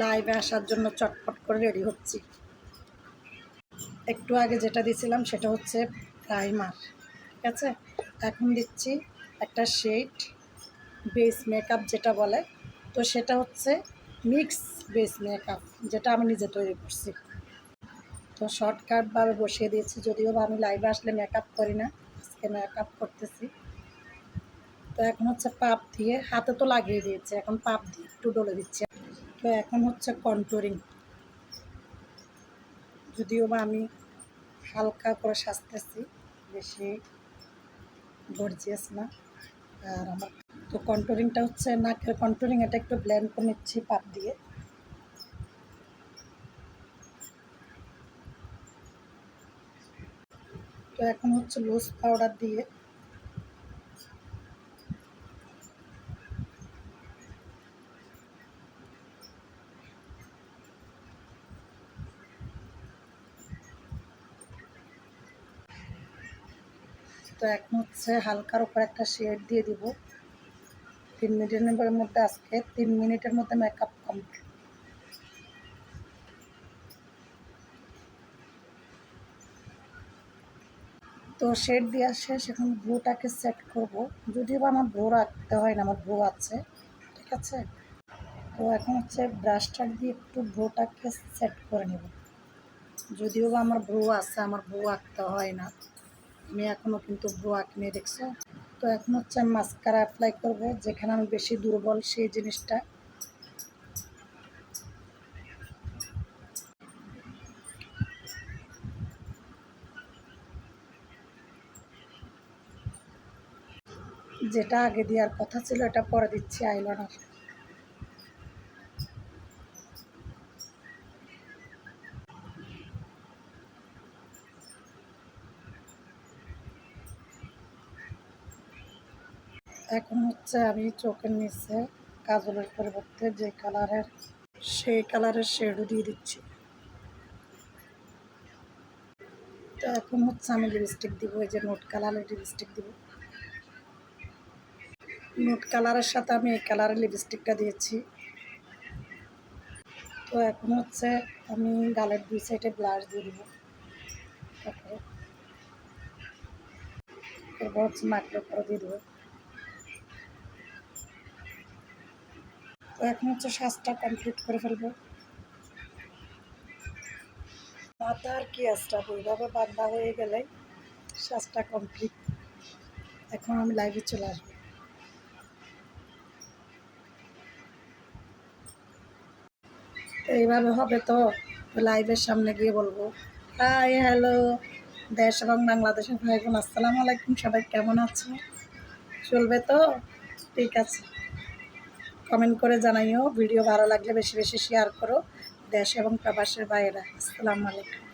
লাইভে আসার জন্য চটপট করে রেডি হচ্ছি। একটু আগে যেটা দিয়েছিলাম সেটা হচ্ছে প্রাইমার ঠিক আছে? এখন দিচ্ছি একটা শেড বেস মেকআপ যেটা বলে। তো সেটা হচ্ছে মিক্স বেস মেকআপ যেটা আমি নিজে তৈরি করছি। তো শর্টকাটভাবে বসিয়ে দিয়েছি, যদিও বা আমি লাইভে আসলে মেকআপ করি না, আজকে মেকআপ করতেছি। তো এখন হচ্ছে পাপ দিয়ে, হাতে তো লাগিয়ে দিয়েছি, এখন পাপ দিয়ে একটু ডলে দিচ্ছি। তো এখন হচ্ছে কন্টুরিং যদিও বা আমি হালকা করে সাজতেছি, বেশি গর্জিয়াস না। আর আমার তো কন্টুরিংটা হচ্ছে নাকের কন্টুরিং এটা একটু ব্লেন্ড করে নিচ্ছি পাপ দিয়ে। তো এখন হচ্ছে লুজ পাউডার দিয়ে তো এখন হচ্ছে হালকার উপর একটা শেড দিয়ে দিব। তিন মিনিটের মধ্যে আজকে তিন মিনিটের মধ্যে মেকআপ কমপ্লিট তো শেড দেওয়া শেষ, এখন ব্রুটাকে সেট করব। যদিও বা আমার ব্রু রাখতে হয় না, আমার ব্রু আছে, ঠিক আছে? তো এখন হচ্ছে ব্রাশটা দিয়ে একটু ব্রুটাকে সেট করে নেব। যদিও বা আমার ব্রু আছে, আমার ব্রু আঁকতে হয় না। আমি এখনও কিন্তু ব্রু আঁকিনি দেখছ তো এখন হচ্ছে আমি মাস্কারা অ্যাপ্লাই করব, যেখানে আমি বেশি দুর্বল সেই জিনিসটা। যেটা আগে দেওয়ার কথা ছিল, এটা পরে দিচ্ছি আইলাইনার এখন হচ্ছে আমি চোখের নিচে কাজলের পরিবর্তে যে কালারের, সেই কালারের শেডও দিয়ে দিচ্ছি। তো এখন হচ্ছে আমি লিপস্টিক দিব, এই যে নোট কালারের লিপস্টিক দিব। নোট কালারের সাথে আমি এই কালারের লিপস্টিকটা দিয়েছি। তো এখন হচ্ছে আমি গালের দুই সাইডে ব্লাশ দিয়ে দিব। তারপরে, এরপর হচ্ছে নাকের উপরে দিয়ে দেবো। এখন হচ্ছে শ্বাসটা কমপ্লিট করে ফেলব। মাথার কি আসটা ওইভাবে বান্ধা হয়ে গেলে শ্বাসটা কমপ্লিট এখন আমি লাইভে চলে আসব। এইভাবে হবে তো লাইভের সামনে গিয়ে বলব। হাই হ্যালো দেশ এবং বাংলাদেশের ভাই বোন, আসসালামু আলাইকুম, সবাই কেমন আছো? চলবে তো? ঠিক আছে। কমেন্ট করে জানাইও। ভিডিও ভালো লাগলে বেশি বেশি শেয়ার করো। দেশ এবং প্রবাসের বাইরে। আসসালামু আলাইকুম।